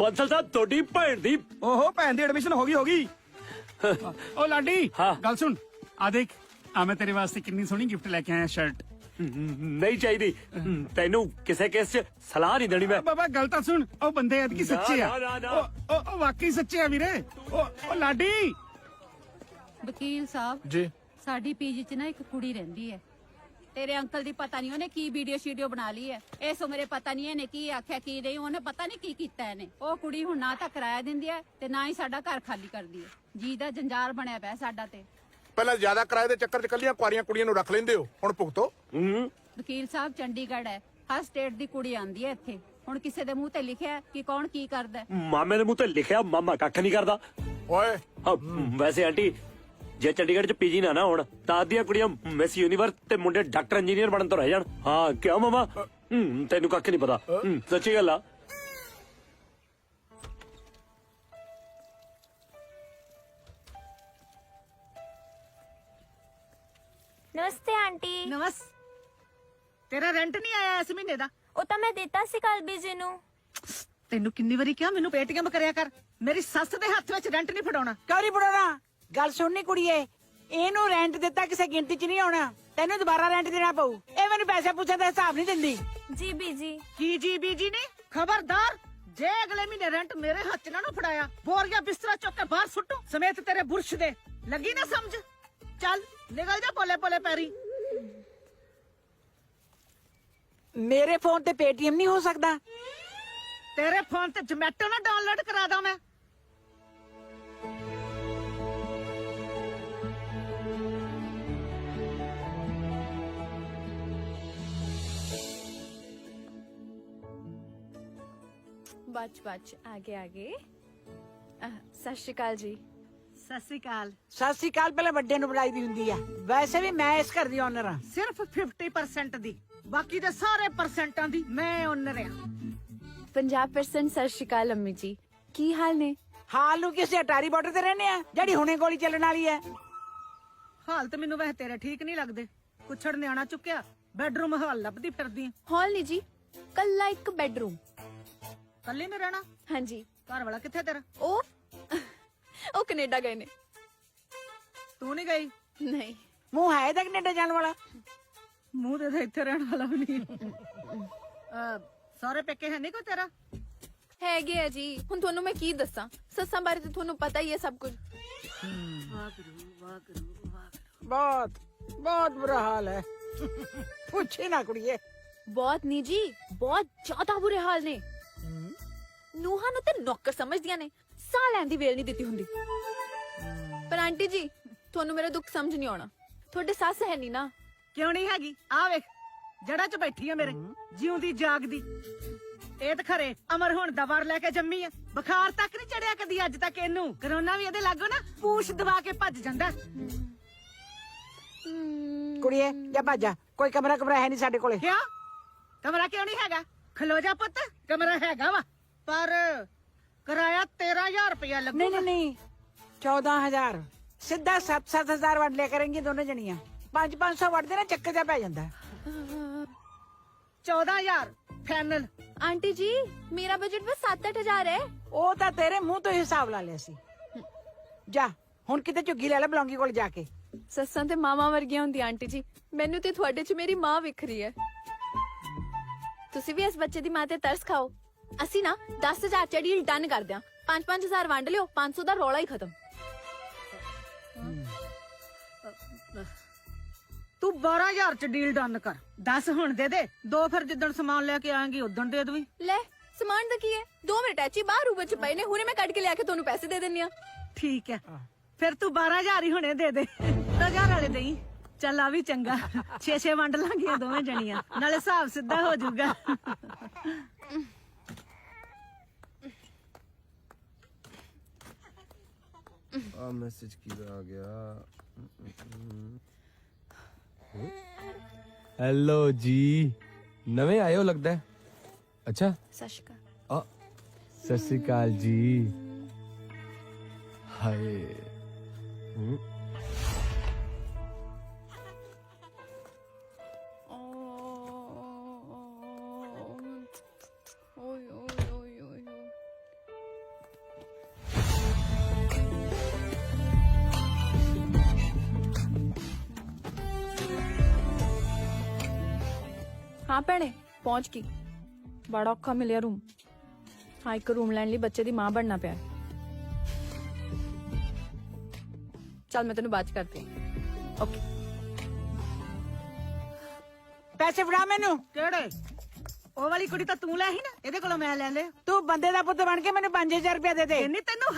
ਬੰਸਲ ਸਾਹਿਬ ਤੁਹਾਡੀ ਭੈਣ ਦੀ ਓਹੋ ਭੈਣ ਦੀ ਐਡਮਿਸ਼ਨ ਹੋ ਗਈ ਹੋ ਗਈ। ਓ ਲਾਡੀ ਹਾਂ। ਗੱਲ ਸੁਣ। ਆ ਦੇਖ ਆ ਮੈਂ ਤੇਰੇ ਵਾਸਤੇ ਕਿੰਨੀ ਸੋਹਣੀ ਗਿਫਟ ਲੈ ਕੇ ਆਇਆ ਸ਼ਰਟ ਨਹੀਂ ਚਾਹੀਦੀ। ਤੈਨੂੰ ਕਿਸੇ ਕੇਸ 'ਚ ਸਲਾਹ ਨਹੀਂ ਦੇਣੀ ਮੈਂ। ਬਾਬਾ ਗੱਲ ਤਾਂ ਸੁਣ। ਉਹ ਬੰਦੇ ਐਤਕੀ ਸੱਚੇ ਆ। ਨਾ, ਨਾ, ਨਾ। ਉਹ- ਉਹ ਉਹ ਵਾਕਈ ਸੱਚੇ ਆ ਵੀਰੇ। ਉਹ ਉਹ ਲਾਡੀ। ਵਕੀਲ ਸਾਹਿਬ ਜੀ। ਸਾਡੀ ਪੀਜੀ 'ਚ ਨਾ ਇੱਕ ਕੁੜੀ ਰਹਿੰਦੀ ਹੈ। ਤੇਰੇ ਅੰਕਲ ਦੀ ਪਤਾ ਨਹੀਂ ਉਹਨੇ ਕੀ ਵੀਡੀਓ ਸ਼ੀਡੀਓ ਬਣਾ ਲਈ ਹੈ। ਇਸ ਉਮਰੇ ਪਤਾ ਨਹੀਂ ਇਹਨੇ ਕੀ ਆਖਿਆ ਕੀ ਨਹੀਂ ਉਹਨੇ ਪਤਾ ਨਹੀਂ ਕੀ ਕੀਤਾ ਇਹਨੇ। ਉਹ ਕੁੜੀ ਹੁਣ ਨਾ ਤਾਂ ਕਿਰਾਇਆ ਦਿੰਦੀ ਹੈ ਤੇ ਨਾ ਹੀ ਸਾਡਾ ਘਰ ਖਾਲੀ ਕਰਦੀ ਹੈ। ਜੀ ਦਾ ਜੰਜਾਲ ਬਣਿਆ ਪਿਆ ਸਾਡਾ ਤੇ। ਪਹਿਲਾਂ ਜ਼ਿਆਦਾ ਕਿਰਾਏ ਦੇ ਚੱਕਰ 'ਚ ਕੱਲੀਆਂ ਕੁਆਰੀਆਂ ਕੁੜੀਆਂ ਨੂੰ ਰੱਖ ਲੈਂਦੇ ਹੋ ਹੁਣ ਭੁਗਤੋ। ਹੂੰ। ਵਕੀਲ ਸਾਹਿਬ ਚੰਡੀਗੜ੍ਹ ਹੈ ਹਰ ਸਟੇਟ ਦੀ ਕੁੜੀ ਆਂਦੀ ਹੈ ਇੱਥੇ। ਹੁਣ ਕਿਸੇ ਦੇ ਮੂੰਹ ਤੇ ਲਿਖਿਆ ਹੈ ਕਿ ਕੌਣ ਕੀ ਕਰਦਾ ਹੈ। ਮਾਮੇ ਦੇ ਮੂੰਹ ਤੇ ਲਿਖਿਆ ਮਾਮਾ ਕੱਖ ਨਹੀਂ ਕਰਦਾ। ਓਏ। ਹਾਂ, ਵੈਸੇ ਆਂਟੀ ਜੇ ਚੰਡੀਗੜ੍ਹ 'ਚ ਪੀਜੀ ਨਾ ਨਾ ਹੋਣ ਤਾਂ ਅੱਧੀਆਂ ਕੁੜੀਆਂ ਮਿਸ ਯੂਨੀਵਰਸ ਤੇ ਮੁੰਡੇ ਡਾਕਟਰ ਇੰਜੀਨੀਅਰ ਬਣਨ ਤੋਂ ਰਹਿ ਜਾਣ। ਹਾਂ ਕਿਉਂ ਮਾਮਾ? ਹੂੰ, ਤੈਨੂੰ ਕੱਖ ਨਹੀਂ ਪਤਾ। ਹੂੰ, ਸੱਚੀ ਗੱਲ ਆ। ਨਮਸਤੇ ਆਂਟੀ। ਨਮਸ। ਤੇਰਾ ਰੈਂਟ ਨਹੀਂ ਆਇਆ ਇਸ ਮਹੀਨੇ ਦਾ? ਉਹ ਤਾਂ ਮੈਂ ਦਿੱਤਾ ਸੀ ਕੱਲ ਬੀਜੀ ਨੂੰ। ਤੈਨੂੰ ਕਿੰਨੀ ਵਾਰੀ ਕਿਹਾ ਮੈਨੂੰ ਪੇਟੀਐਮ ਕਰਿਆ ਕਰ। ਮੇਰੀ ਸੱਸ ਦੇ ਹੱਥ ਵਿੱਚ ਰੈਂਟ ਨਹੀਂ ਫੜਾਉਣਾ। ਕੌਰੀ ਬੜੋਣਾ ਗੱਲ ਸੁਣਨੀ ਕੁੜੀਏ ਇਹਨੂੰ ਰੈਂਟ ਦਿੱਤਾ ਕਿਸੇ ਗਿਣਤੀ 'ਚ ਨਹੀਂ ਆਉਣਾ ਤੈਨੂੰ ਦੁਬਾਰਾ ਰੈਂਟ ਦੇਣਾ ਪਊ। ਇਹ ਮੈਨੂੰ ਪੈਸੇ ਪੁੱਛਣ ਦਾ ਹਿਸਾਬ ਨਹੀਂ ਦਿੰਦੀ। ਜੀ ਬੀਜੀ। ਕੀ ਜੀ ਬੀਜੀ ਨੇ? ਖਬਰਦਾਰ ਜੇ ਅਗਲੇ ਮਹੀਨੇ ਰੈਂਟ ਮੇਰੇ ਹੱਥ 'ਚ ਨਾ ਨਾ ਫੜਾਇਆ ਬੋਰੀਆ ਬਿਸਤਰਾ ਚੁੱਕ ਕੇ ਬਾਹਰ ਸੁੱਟੂ ਸਮੇਤ ਤੇਰੇ ਬੁਰਸ਼ ਦੇ। ਲੱਗੀ ਨਾ ਸਮਝ? ਚੱਲ ਨਿਕਲ ਜਾ ਪੋਲੇ ਪੋਲੇ ਪੈਰੀ। ਮੇਰੇ ਫੋਨ ਤੇ ਪੇਟੀਐਮ ਨਹੀਂ ਹੋ ਸਕਦਾ। ਤੇਰੇ ਫੋਨ ਤੇ ਜਮੈਟੋ ਨਾ ਡਾਊਨਲੋਡ ਕਰਾ ਦਾਂ ਮੈਂ। ਬਚ ਬਚ ਆਗੇ ਆਗੇ। ਅਹ, ਸਤਿ ਸ਼੍ਰੀ ਅਕਾਲ ਜੀ। ਸਤਿ ਸ੍ਰੀ ਅਕਾਲ। ਸਤਿ ਸ੍ਰੀ ਅਕਾਲ ਪਹਿਲਾਂ ਵੱਡੇ ਨੂੰ ਬੁਲਾਈ ਦੀ ਹੁੰਦੀ ਆ। ਵੈਸੇ ਵੀ ਮੈਂ ਇਸ ਘਰ ਦੀ ਓਨਰ ਆ। ਸਿਰਫ 50% ਦੀ ਬਾਕੀ ਦੇ ਸਾਰੇ ਪਰਸੈਂਟਾਂ ਦੀ ਮੈਂ ਓਨਰ ਆ। 50% ਸਤਿ ਸ਼੍ਰੀ ਅਕਾਲ ਅੰਮੀ ਜੀ। ਕੀ ਹਾਲ ਨੇ? ਹਾਲ ਨੂੰ ਕਿਸੇ ਅਟਾਰੀ ਬਾਰਡਰ ਤੇ ਰਹਿੰਦੇ ਆ? ਜਿਹੜੀ ਹੁਣੇ ਗੋਲੀ ਚੱਲਣ ਵਾਲੀ ਹੈ ਹਾਲ ਤੇ ਮੈਨੂੰ ਵੈਸੇ ਤੇਰੇ ਠੀਕ ਨਹੀਂ ਲੱਗਦੇ। ਕੁਛੜ ਨਿਆਣਾ ਚੁੱਕਿਆ ਬੈਡਰੂਮ ਹਾਲ ਲੱਭਦੀ ਫਿਰਦੀ ਆਂ। ਹਾਲ ਨਹੀਂ ਜੀ ਕੱਲਾ ਇੱਕ ਬੈਡਰੂਮ ਕੱਲੀ ਨੇ ਰਹਿਣਾ? ਹਾਂਜੀ। ਘਰ ਵਾਲਾ ਕਿੱਥੇ ਤੇਰਾ? ਉਹ ਉਹ ਕੈਨੇਡਾ ਗਏ ਨੇ। ਤੂੰ ਨਹੀਂ ਗਈ? ਨਹੀਂ। ਮੂੰਹ ਹੈ ਤਾਂ ਕੈਨੇਡਾ ਜਾਣ ਵਾਲਾ? ਮੂੰਹ ਦੇ ਤਾਂ ਇੱਥੇ ਰਹਿਣ ਵਾਲਾ ਵੀ ਨਹੀਂ। ਅਹ, ਸਾਰੇ ਪੇਕੇ ਹੈ ਨਹੀਂ ਕੋਈ ਤੇਰਾ? ਹੈਗੇ ਆ ਜੀ। ਹੁਣ ਤੁਹਾਨੂੰ ਮੈਂ ਕੀ ਦੱਸਾਂ? ਸੱਸਾਂ ਬਾਰੇ ਤਾਂ ਤੁਹਾਨੂੰ ਪਤਾ ਹੀ ਹੈ ਸਭ ਕੁਝ। ਬਹੁਤ ਬਹੁਤ ਬੁਰਾ ਹਾਲ ਹੈ। ਪੁੱਛੇ ਨਾ ਕੁੜੀਏ। ਬਹੁਤ ਨਹੀਂ ਜੀ ਬਹੁਤ ਜ਼ਿਆਦਾ ਬੁਰੇ ਹਾਲ ਨੇ। ਨੂਹਾਂ ਨੂੰ ਤੇ ਨੌਕਰ ਸਮਝਦੀਆਂ ਨੇ। ਸਾਹ ਲੈਣ ਦੀ ਵੇਲ ਨਹੀਂ ਦਿੱਤੀ ਹੁੰਦੀ। ਪਰ ਆਂਟੀ ਜੀ ਤੁਹਾਨੂੰ ਮੇਰਾ ਦੁੱਖ ਸਮਝ ਨਹੀਂ ਆਉਣਾ। ਤੁਹਾਡੇ ਸੱਸ ਹੈ ਨਹੀਂ ਨਾ। ਕਿਉਂ ਨਹੀਂ ਹੈਗੀ? ਆ ਵੇਖ ਜੜਾ 'ਚ ਬੈਠੀ ਆ ਮੇਰੇ ਜਿਉਂਦੀ ਜਾਗਦੀ। ਇਹ ਤਾਂ ਖਰੇ ਅਮਰ ਹੁਣ ਦਾ ਵਰ ਲੈ ਕੇ ਜੰਮੀ ਆ। ਬੁਖਾਰ ਤੱਕ ਨਹੀਂ ਚੜਿਆ ਕਦੀ ਅੱਜ ਤੱਕ ਇਹਨੂੰ। ਕਰੋਨਾ ਵੀ ਇਹਦੇ ਲਾਗੋ ਨਾ ਪੂਛ ਦਬਾ ਕੇ ਭੱਜ ਜਾਂਦਾ। ਕੁੜੀਏ ਜਾ ਭੱਜਾ ਕੋਈ ਕਮਰਾ ਕਮਰਾ ਹੈ ਨਹੀਂ ਸਾਡੇ ਕੋਲੇ। ਕਿਉਂ? ਕਮਰਾ ਕਿਉਂ ਨਹੀਂ ਹੈਗਾ? ਖਲੋ ਜਾ ਪੁੱਤ ਕਮਰਾ ਹੈਗਾ ਵਾ। ਪਰ ਕਿਰਾਇਆ 13000 ਰੁਪਇਆ ਲੱਗੂਗਾ। ਨਹੀਂ ਨਹੀਂ ਨਹੀਂ। 14000 ਸਿੱਧਾ 7-7000 ਵੰਡ ਲਿਆ ਕਰਾਂਗੀ ਦੋਨੇ ਜਣੀਆਂ। 5-500 ਵੰਡਦੇ ਨਾ ਚੱਕਰ ਜਾ ਪੈ ਜਾਂਦਾ। 14000 ਫਾਈਨਲ। ਆਂਟੀ ਜੀ ਮੇਰਾ ਬਜਟ ਬਸ 7-8000 ਹੈ। ਉਹ ਤਾਂ ਤੇਰੇ ਮੂੰਹ ਤੋਂ ਹੀ ਹਿਸਾਬ ਲਾ ਲਿਆ ਸੀ। ਜਾ ਹੁਣ ਕਿਤੇ ਝੁੱਗੀ ਲੈ ਲੈ ਬਲੌਂਗੀ ਕੋਲ ਜਾ ਕੇ। ਸੱਸਾਂ ਤੇ ਮਾਵਾਂ ਵਰਗੀਆਂ ਹੁੰਦੀਆਂ ਆਂਟੀ ਜੀ। ਮੈਨੂੰ ਤੇ ਤੁਹਾਡੇ 'ਚ ਮੇਰੀ ਮਾਂ ਵਿਖ ਰਹੀ ਹੈ। ਤੁਸੀਂ ਵੀ ਇਸ ਬੱਚੇ ਦੀ ਮਾਂ ਤੇ ਤਰਸ ਖਾਓ। ਅਸੀਂ ਨਾ 10000 ਚ ਡੀਲ ਡਨ ਕਰਦੇ ਆਂ 5-5000 ਵੰਡ ਲਿਓ 500 ਦਾ ਰੌਲਾ ਹੀ ਖਤਮ। ਤੂੰ 12000 ਚ ਡੀਲ ਡਨ ਕਰ। 10 ਹੁਣ ਦੇ ਦੇ ਦੋ ਫਿਰ ਜਿੱਦਣ ਸਮਾਨ ਲੈ ਕੇ ਆਏਂਗੀ ਉਦੋਂ ਦੇ ਦਵੀਂ। ਲੈ ਸਮਾਨ ਦਾ ਕੀ ਹੈ? 2 ਮਿੰਟ ਐਚੀ ਬਾਹਰ ਉਬਰ ਚ ਪਏ ਨੇ ਹੁਣੇ ਮੈਂ ਕੱਢ ਕੇ ਲਿਆ ਕੇ ਤੁਹਾਨੂੰ ਪੈਸੇ ਦੇ ਦਿੰਨੀ ਆ। ਠੀਕ ਹੈ। ਫਿਰ ਤੂੰ 12000 ਹੀ ਹੁਣੇ ਦੇ ਦੇ। 10000 ਵਾਲੇ ਦੇਈ। ਚੱਲ ਆ ਵੀ ਚੰਗਾ। 6-6 ਵੰਡ ਲਾਂਗੀਆਂ ਦੋਵੇਂ ਜਣੀਆਂ। ਨਾਲੇ ਹਿਸਾਬ ਸਿੱਧਾ ਹੋ ਜਾਊਗਾ। ਆ ਮੈਸੇਜ ਕਿਹਦਾ ਆ ਗਿਆ ਹੈਲੋ ਜੀ ਨਵੇਂ ਆਏ ਹੋ ਲੱਗਦਾ ਹੈ ਅੱਛਾ ਸਤਿ ਸ਼੍ਰੀ ਅਕਾਲ ਆ ਸਤਿ ਸ਼੍ਰੀ ਅਕਾਲ ਜੀ ਹਾਏ ਹੂੰ ਹਾਂ ਭੈਣੇ ਪਹੁੰਚ ਗਈ ਬੜਾ ਔਖਾ ਮਿਲਿਆ ਰੂਮ ਹਾਂ ਇੱਕ ਰੂਮ ਲੈਣ ਲਈ ਬੱਚੇ ਦੀ ਮਾਂ ਬਣਨਾ ਪਿਆ ਚੱਲ ਮੈਂ ਤੈਨੂੰ ਬਾਅਦ ਚ ਕਰਦੀ ਓਕੇ ਪੈਸੇ ਫੜਾ ਮੈਨੂੰ ਕਿਹੜੇ ਉਹ ਵਾਲੀ ਕੁੜੀ ਤਾਂ ਤੂੰ ਲੈ ਹੀ ਨਾ ਇਹਦੇ ਕੋਲੋਂ ਮੈਂ ਲੈ ਲਿਆ ਤੂੰ ਬੰਦੇ ਦਾ ਪੁੱਤ ਬਣ ਕੇ ਮੈਨੂੰ 5000 ਰੁਪਏ ਦੇ ਦੇ ਇੰਨੀ ਤੈਨੂੰ